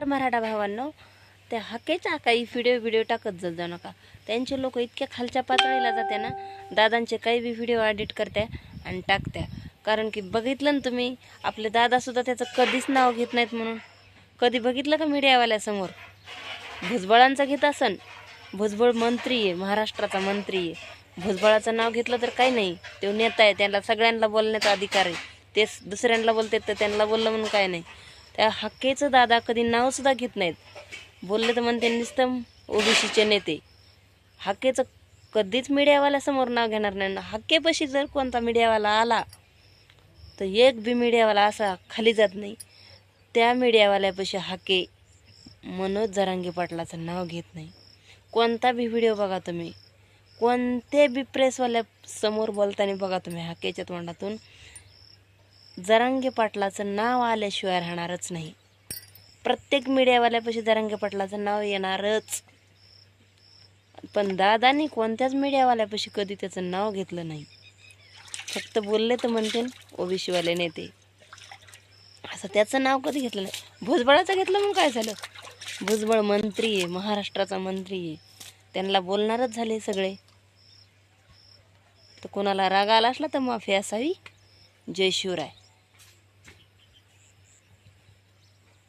तर मराठा भावांनो. त्या हकेच्या काही व्हिडिओ व्हिडिओ टाकत जाऊ नका. त्यांचे लोक इतक्या खालच्या पातळीला जाते ना दादांचे काही बी व्हिडिओ एडिट करत्या आणि टाकत्या. कारण की बघितलं ना तुम्ही आपले दादासुद्धा त्याचं कधीच नाव घेत नाहीत म्हणून. कधी बघितलं का मीडियावाल्यासमोर? भुजबळांचं घेत असन. भुजबळ मंत्री आहे महाराष्ट्राचा मंत्री आहे. भुजबळाचं नाव घेतलं तर काही नाही. तो नेता आहे त्यांना सगळ्यांना बोलण्याचा अधिकार आहे. तेच दुसऱ्यांना बोलते तर त्यांना बोललं म्हणून काय नाही. त्या हक्केचं दादा कधी नावसुद्धा घेत नाहीत. बोलले तर म्हणते निस्तम ओबीसीचे नेते. हक्केचं कधीच मीडियावाल्यासमोर नाव घेणार नाही. ना हक्केपाशी जर कोणता मीडियावाला आला तर एक बी मीडियावाला असा खाली जात नाही. त्या मीडियावाल्यापाशी हाके मनोज जरांगी पाटलाचं नाव घेत नाही. कोणता बी व्हिडिओ बघा तुम्ही. कोणते बी प्रेसवाल्या समोर बोलताना बघा तुम्ही हाकेच्या तोंडातून. जरांगे पाटलाचं नाव आल्याशिवाय राहणारच नाही. प्रत्येक मीडियावाल्यापाशी जरांगे पाटलाचं नाव येणारच. पण दादानी कोणत्याच मीडियावाल्यापाशी कधी त्याचं नाव घेतलं नाही. फक्त बोलले तर म्हणते ओबीसीवाले नेते. असं त्याचं नाव कधी घेतलं नाही. भुजबळाचं घेतलं मग काय झालं? भुजबळ मंत्री आहे महाराष्ट्राचा मंत्री आहे. त्यांना बोलणारच झाले सगळे. तर कोणाला राग आला असला तर माफी असावी. जय शिवराय.